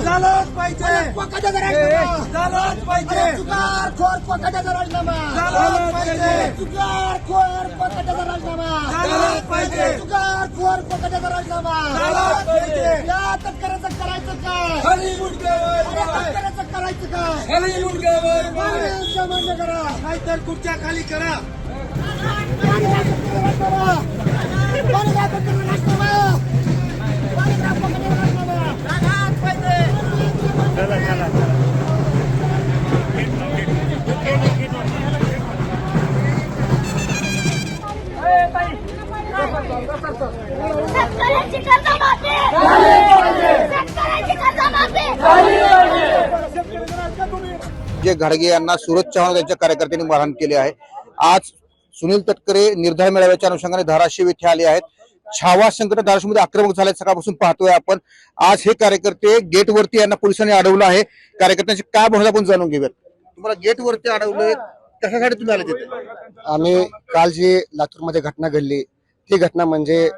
झालंच पाहिजे झालंच पाहिजे झालंच पाहिजे झालंच पाहिजे झालंच पाहिजे करायचं काय खाली मुंडक्यावर माय. करायचं करायचं काय खाली मुंडक्यावर माय. सामान्य करा नाहीतर खुर्च्या खाली करा पाणी दाखल करा जे घाडगे यांना सुरज चव्हाण यांच्या कार्यकर्त्यांनी मारहाण केले आहे. आज सुनील तटकरे निर्धार मेळाव्याच्या अनुषंगाने धाराशिव येथे आले आहेत. छावा संकट धाराशिवमध्ये आक्रमक झाले सकाळपासून पाहतोय आपण. आज हे कार्यकर्ते गेटवरती यांना पोलिसांनी अडवलं आहे. कार्यकर्त्यांची काय भावना आपण जाणून घेऊयात. तुम्हाला गेटवरती अडवलं कशासाठी तुम्ही आले तिथे? आम्ही काल जी लातूरमध्ये घटना घडली ती घटना म्हणजे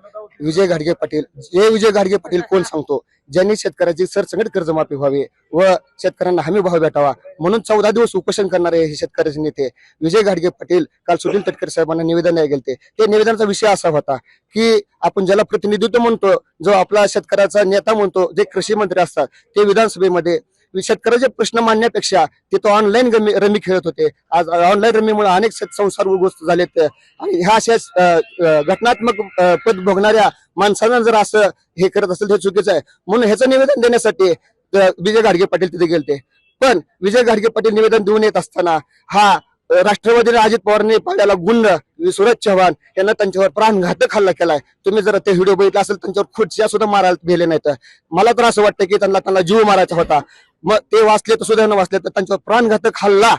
विजय घाडगे पाटील. जे विजय घाडगे पाटील कोण सांगतो? ज्यांनी शेतकऱ्याची सरसंगट कर्जमाफी व्हावी व शेतकऱ्यांना हमी भाव भेटावा. म्हणून चौदा दिवस उपोषण करणारे हे शेतकऱ्याचे नेते विजय घाडगे पाटील काल सुनील तटकरे साहेबांना निवेदन द्यायला गेले ते निवेदनाचा विषय असा होता की आपण ज्याला प्रतिनिधित्व म्हणतो जो आपला शेतकऱ्याचा नेता म्हणतो जे कृषी मंत्री असतात ते विधानसभेमध्ये म्हणजे शेतकऱ्याचे प्रश्न मांडण्यापेक्षा ते तो ऑनलाईन रमी खेळत होते. आज ऑनलाईन रमीमुळे अनेक संसार उद्ध्वस्त झालेत. आणि ह्या अशा घटनात्मक पद भोगणाऱ्या माणसांना जर असं हे करत असेल तर चुकीचं आहे. म्हणून ह्याचं निवेदन देण्यासाठी विजय गाडगे पाटील तिथे गेलते. पण विजय घाडगे पाटील निवेदन देऊन येत असताना हा राष्ट्रवादीने अजित पवारने पाड्याला गुंड सुरज चव्हाण यांना त्यांच्यावर प्राणघातक हल्ला केलाय. तुम्ही जर ते व्हिडिओ बघितला असेल त्यांच्यावर खुर्च्या सुद्धा मारायला गेले नाहीत. मला तर असं वाटतं की त्यांना त्यांना जीव मारायचा होता. मग ते वाचले तर सुद्धा वाचले तर त्यांच्यावर प्राणघातक हल्ला.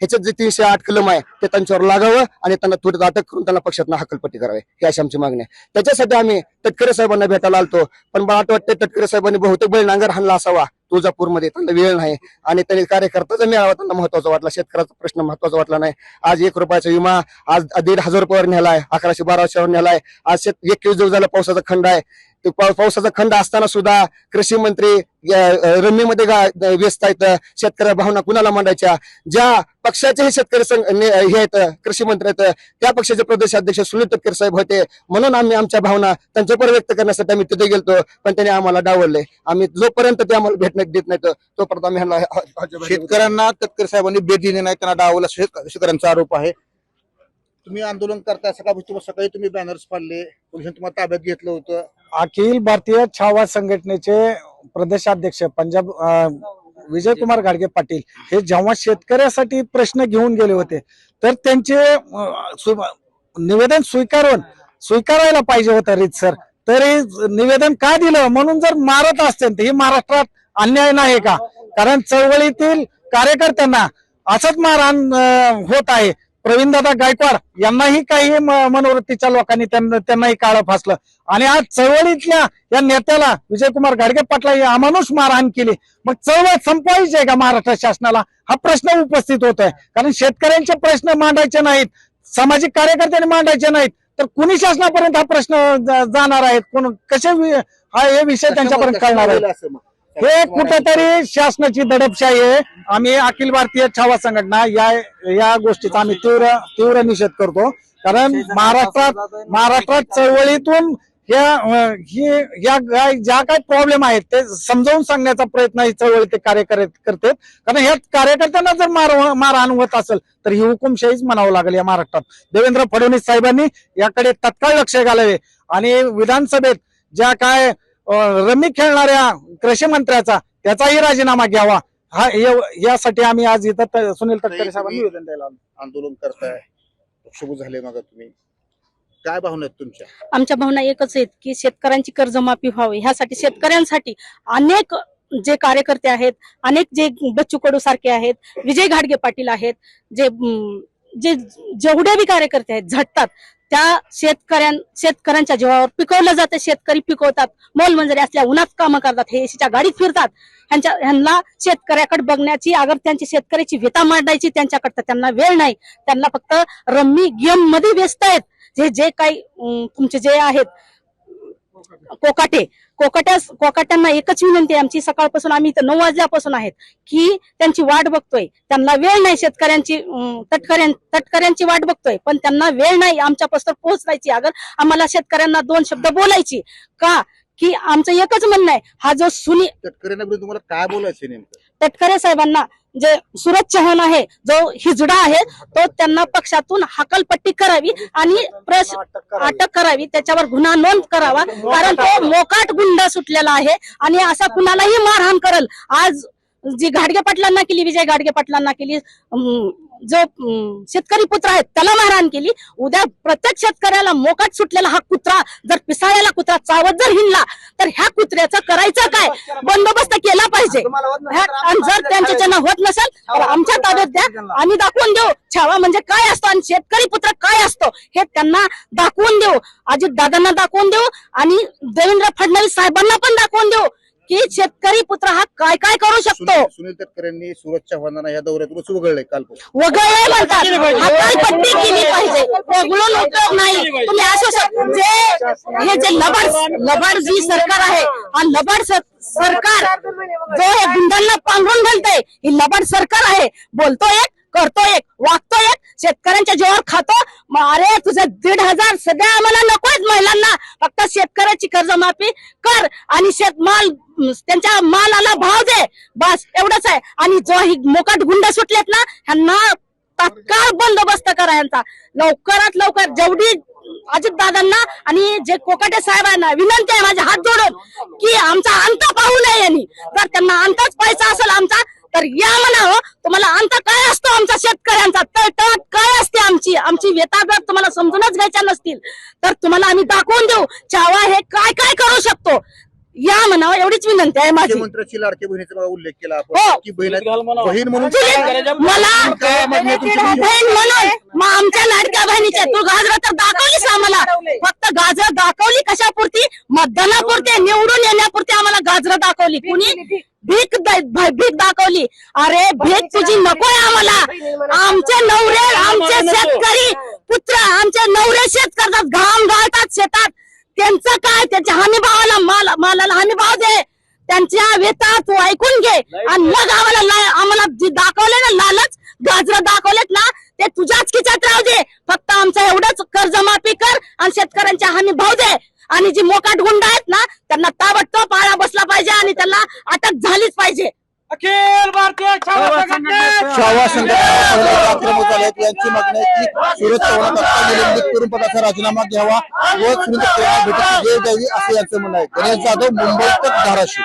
ह्याच्यात जे तीनशे आठ कलम आहे ते त्यांच्यावर लागावं आणि त्यांना त्वरित अटक करून त्यांना पक्षातून हकलपट्टी करावी. ही अशी आमची मागणी आहे. त्याच्यासाठी आम्ही तटकरे साहेबांना भेटायला आलतो. पण मला वाटतं तटकरे साहेबांनी बहुतेक बळी नांगर हाणला असावा. तुळजापूरमध्ये त्यांना वेळ नाही आणि त्यांनी कार्यकर्त्याचा मेळावा त्यांना महत्त्वाचा वाटला. शेतकऱ्याचा प्रश्न महत्त्वाचा वाटला नाही. आज एक रुपयाचा विमा आज दीड हजार रुपयावर नेलाय अकराशे बाराशेवर नेलाय. आज शेत एकवीस दिवस झाला पावसाचा खंड आहे. पावसाचा खंड असताना सुद्धा कृषी मंत्री रम्यमध्ये गा- व्यस्त आहेत शेतकऱ्या भावना कुणाला मांडायच्या? ज्या पक्षाचे हे शेतकरी संघ हे आहेत कृषी मंत्री आहेत त्या पक्षाचे प्रदेशाध्यक्ष सुनील तटकर साहेब होते. म्हणून आम्ही आमच्या भावना त्यांच्यावर व्यक्त करण्यासाठी आम्ही तिथे गेलतो पण त्यांनी आम्हाला डावलले. आम्ही जोपर्यंत ते आम्हाला भेटण्यात देत नाहीत तोपर्यंत आम्ही शेतकऱ्यांना तटकरे साहेबांनी भेट दिली नाही त्यांना डावला शेतकऱ्यांचा आरोप आहे. तुम्ही आंदोलन करताय सकाळपासून सकाळी तुम्ही बॅनर्स पाडले पोलिसांनी तुम्हाला ताब्यात घेतलं होतं. अखिल भारतीय छावा संघटनेचे प्रदेशाध्यक्ष पंजाब विजय कुमार गाडगे पाटील हे जेव्हा शेतकऱ्यासाठी प्रश्न घेऊन गेले होते तर त्यांचे निवेदन स्वीकारून स्वीकारायला पाहिजे होतं रीत सर. तरी निवेदन का दिलं? म्हणून जर मारत असतील तर ही महाराष्ट्रात अन्याय नाही का? कारण चळवळीतील कार्यकर्त्यांना असंच मारहाण होत आहे. प्रवीणदादा गायकवाड यांनाही काही मनोवृत्तीच्या लोकांनी त्यांना त्यांनाही काळं फासलं. आणि आज चळवळीतल्या या नेत्याला विजयकुमार गाडगे पाटला या अमानुष मारहाण केली. मग चळवळ संपवायची आहे का महाराष्ट्र शासनाला? हा प्रश्न उपस्थित होतोय. कारण शेतकऱ्यांचे प्रश्न मांडायचे नाहीत. सामाजिक कार्यकर्त्यांनी मांडायचे नाहीत. तर कुणी शासनापर्यंत हा प्रश्न जाणार आहेत? कोण कसे हा हे विषय त्यांच्यापर्यंत कळणार आहे. हे कुठेतरी शासनाची दडपशाही आहे. आम्ही अखिल भारतीय छावा संघटना या या गोष्टीचा आम्ही तीव्र तीव्र निषेध करतो. कारण महाराष्ट्रात महाराष्ट्रात चळवळीतून या ही या ज्या काही प्रॉब्लेम आहेत ते समजावून सांगण्याचा प्रयत्न ही चळवळी ते कार्य करत करतात. कारण ह्या कार्यकर्त्यांना जर मार मारहाण होत असेल तर ही हुकुमशाहीच म्हणावं लागेल या महाराष्ट्रात. देवेंद्र फडणवीस साहेबांनी याकडे तत्काळ लक्ष घालावे. आणि विधानसभेत ज्या काय रमी खेळणाऱ्या कृषी मंत्र्याचा त्याचाही राजीनामा घ्यावा. हा यासाठी आम्ही आज इथं सुनील तटकरे साहेबांना निवेदन द्यायला. आंदोलन करताय. सुरू झाले मग तुम्ही. काय भावना आहेत तुमच्या? आमच्या भावना एकच आहेत की शेतकऱ्यांची कर्जमाफी व्हावी. ह्यासाठी शेतकऱ्यांसाठी अनेक जे कार्यकर्ते आहेत अनेक जे बच्चू कडू सारखे आहेत विजय घाडगे पाटील आहेत जे जे जेवढे बी कार्यकर्ते आहेत झटतात त्या शेतकऱ्यां शेतकऱ्यांच्या जीवावर पिकवलं जातं. शेतकरी पिकवतात. मोलमंजरी असल्या उन्हात कामं करतात. हे एसीच्या गाडीत फिरतात. ह्यांच्या ह्यांना शेतकऱ्याकडे बघण्याची अगर त्यांची शेतकऱ्याची व्यथा मांडायची त्यांच्याकडे तर त्यांना वेळ नाही. त्यांना फक्त रम्मी गेममध्ये व्यस्त आहेत. जे जे काही तुमचे जे आहेत कोकाटे. कोकाट्या कोकाट्यांना एकच विनंती आहे आमची सकाळपासून आम्ही नऊ वाजल्यापासून आहेत की त्यांची वाट बघतोय. त्यांना वेळ नाही शेतकऱ्यांची तटकऱ्यां तटकऱ्यांची वाट बघतोय. पण त्यांना वेळ नाही आमच्यापासून पोहोचवायची अगर आम्हाला शेतकऱ्यांना दोन शब्द बोलायची का? की आमचं एकच म्हणणं आहे हा जो सुनी तटकऱ्यांना तुम्हाला काय बोलायचं नेमकं? तटकरे साहेबांना जे सुरज चव्हाण आहे जो हिजडा आहे तो त्यांना पक्षातून हकलपट्टी करावी आणि प्रश अटक करावी त्याच्यावर गुन्हा नोंद करावा. कारण तो मोकाट गुंड सुटलेला आहे आणि असा कुणालाही मारहाण करल. आज जी घाडगे पाटलांना केली विजय घाडगे पाटलांना केली अं, जो शेतकरी पुत्र आहे त्याला मारहाण केली. उद्या प्रत्येक शेतकऱ्याला मोकाट सुटलेला हा कुत्रा जर पिसाळ्याला कुत्रा चावत जर हिंडला तर ह्या कुत्र्याचं करायचं काय? बंदोबस्त केला पाहिजे. आणि जर त्यांच्याच्यानं होत नसेल तर आमच्या ताब्यात द्या. आम्ही दाखवून देऊ. छावा म्हणजे काय असतो आणि शेतकरी पुत्र काय असतो हे त्यांना दाखवून देऊ. अजित दादांना दाखवून देऊ आणि देवेंद्र फडणवीस साहेबांना पण दाखवून देऊ. की शेतकरी पुत्र हा काय काय करू शकतो? सुनील तटकरेंनी सुरज चव्हाणांना या दौऱ्यातून वगळलंय कालपासून वगळले म्हणतात. हकालपट्टी केली पाहिजे. वगळून उपयोग नाही. तुम्ही असं जे हे जे लबाड लबाड जी सरकार आहे हा लबाड सर- सरकार जो हे गुंडांना पांघरून घालतंय ही लबाड सरकार आहे. बोलतो एक करतो एक वागतो एक शेतकऱ्यांच्या जीवावर खातो. अरे तुझं दीड हजार सध्या आम्हाला नको आहेत महिलांना. फक्त शेतकऱ्याची कर्जमाफी कर आणि शेतमाल त्यांच्या मालाला भाव दे. बस एवढंच आहे. आणि जो ही मोकट गुंड सुटलेत ना ह्यांना तात्काळ बंदोबस्त करा यांचा. लवकरात लवकर जेवढी अजित दादांना आणि जे कोकाटे साहेबांना विनंती आहे माझे हात जोडून की आमचा अंत पाहू नये यांनी. तर त्यांना अंतच पैसा असेल आमचा तर या म्हणावं तुम्हाला अंत काय असतो आमचा शेतकऱ्यांचा? तळतळ काय असते आमची? आमची व्यथा जर तुम्हाला समजूनच घ्यायच्या नसतील. तर तुम्हाला आम्ही दाखवून देऊ चावा हे काय काय करू शकतो? या म्हणावं एवढीच विनंती आहे माझी. मुख्यमंत्र्याची लाडकी बहिणीचा उल्लेख केला हो. आपण की बहीण बहीण म्हणून मला काय मागणी आहे तुमची? बहीण म्हणून मग आमच्या लाडक्या बहिणीच्या तू गाजर तर दाखवलीस आम्हाला. फक्त गाजर दाखवली कशापुरती? मतदानापुरते निवडून येण्यापुरती आम्हाला गाजर दाखवली. कुणी? भीक. द- भ- भीक दाखवली. अरे भीक तुझी नकोय आम्हाला. आमचे नवरे आमचे शेतकरी पुत्र आमचे नवरे शेत करतात घाम गाळतात शेतात. त्यांचं काय? त्यांच्या हमी भावाला माल मालाला हमी भाव दे. त्यांच्या व्यथा तू ऐकून घे. आणि मग आम्हाला आम्हाला जे दाखवले ना लालच गाजर दाखवलेत ना ते तुझ्याच खिचात राहू दे फक्त आमचं एवढंच कर्जमाफी कर आणि शेतकऱ्यांच्या हमी भाव दे आणि जी मोकाट गुंड आहेत ना त्यांना ताबडतोब आळा बसला पाहिजे आणि त्यांना अटक झालीच पाहिजे अखिल भारतीय छावा संघटना संघटना यांची मागणी आहे की सुरज चव्हाण निलंबित करून पदाचा राजीनामा घ्यावा व सुरेंद्र तटकरेंना भेटीची वेळ द्यावी असं यांचं म्हणणं आहे. गणेश जाधव मुंबई धाराशिव.